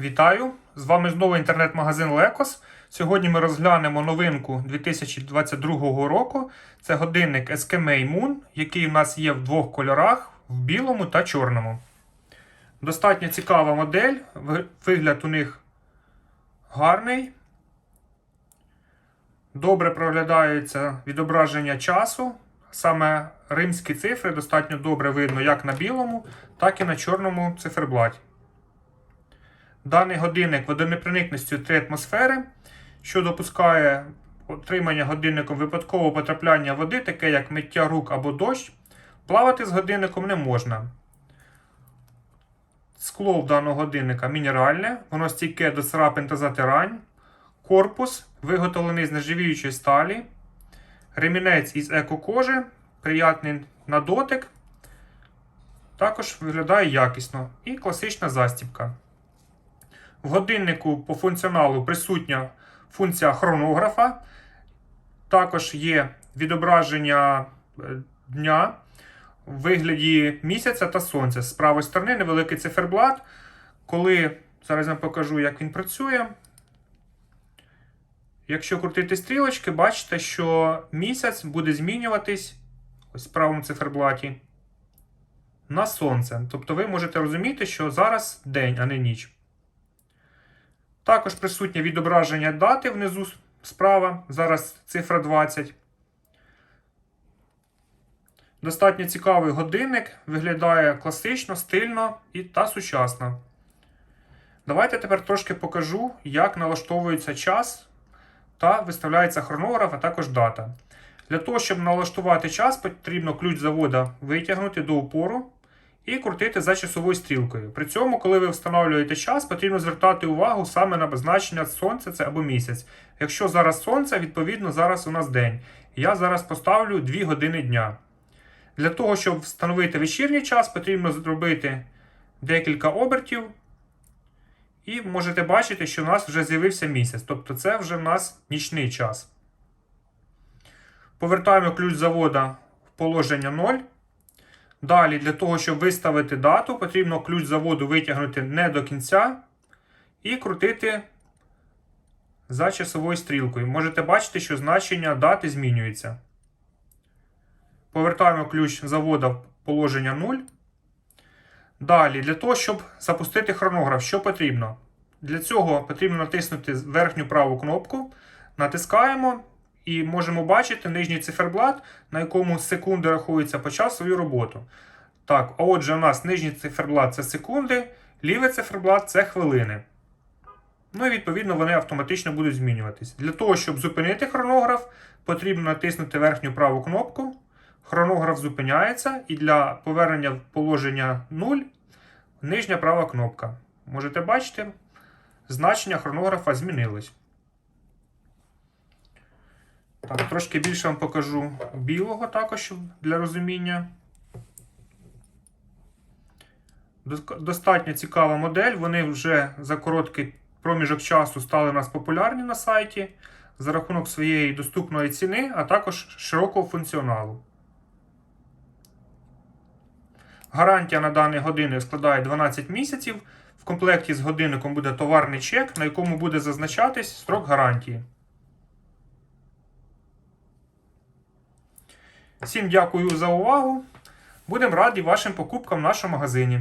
Вітаю! З вами знову інтернет-магазин Лекос. Сьогодні ми розглянемо новинку 2022 року. Це годинник Eskimei Moon, який у нас є в двох кольорах в білому та чорному. Достатньо цікава модель. Вигляд у них гарний. Добре проглядається відображення часу. Саме римські цифри достатньо добре видно як на білому, так і на чорному циферблаті. Даний годинник водонепроникністю 3 атмосфери, що допускає отримання годинником випадкового потрапляння води, таке як миття рук або дощ. Плавати з годинником не можна. Скло в даного годинника мінеральне, воно стійке до царапин та затирань. Корпус виготовлений з нержавіючої сталі. Ремінець із екокожи, приятний на дотик. Також виглядає якісно. І класична застібка. В годиннику по функціоналу присутня функція хронографа. Також є відображення е, дня в вигляді місяця та сонця. З правої сторони невеликий циферблат. Коли зараз я покажу, як він працює. Якщо крутити стрілочки, бачите, що місяць буде змінюватись ось в правому циферблаті на сонце. Тобто ви можете розуміти, що зараз день, а не ніч. Також присутнє відображення дати внизу справа. Зараз цифра 20. Достатньо цікавий годинник. Виглядає класично, стильно і та сучасно. Давайте тепер трошки покажу, як налаштовується час та виставляється хронограф, а також дата. Для того, щоб налаштувати час, потрібно ключ завода витягнути до упору і крутити за часовою стрілкою. При цьому, коли ви встановлюєте час, потрібно звертати увагу саме на позначення сонця це або місяць. Якщо зараз сонце, відповідно зараз у нас день. Я зараз поставлю 2 години дня. Для того, щоб встановити вечірній час, потрібно зробити декілька обертів. І можете бачити, що у нас вже з'явився місяць. Тобто це вже в нас нічний час. Повертаємо ключ завода в положення 0. Далі, для того, щоб виставити дату, потрібно ключ заводу витягнути не до кінця і крутити за часовою стрілкою. Можете бачити, що значення дати змінюється. Повертаємо ключ завода в положення 0. Далі, для того, щоб запустити хронограф, що потрібно? Для цього потрібно натиснути верхню праву кнопку, натискаємо і можемо бачити нижній циферблат, на якому секунди рахується, почав свою роботу. Так, а отже, у нас нижній циферблат це секунди, лівий циферблат це хвилини. Ну і відповідно вони автоматично будуть змінюватись. Для того, щоб зупинити хронограф, потрібно натиснути верхню праву кнопку. Хронограф зупиняється, і для повернення в положення 0 нижня права кнопка. Можете бачити, значення хронографа змінилось. Так, трошки більше вам покажу білого також для розуміння. Достатньо цікава модель. Вони вже за короткий проміжок часу стали у нас популярні на сайті за рахунок своєї доступної ціни, а також широкого функціоналу. Гарантія на даний годинник складає 12 місяців. В комплекті з годинником буде товарний чек, на якому буде зазначатись строк гарантії. Всім дякую за увагу. Будемо раді вашим покупкам в нашому магазині.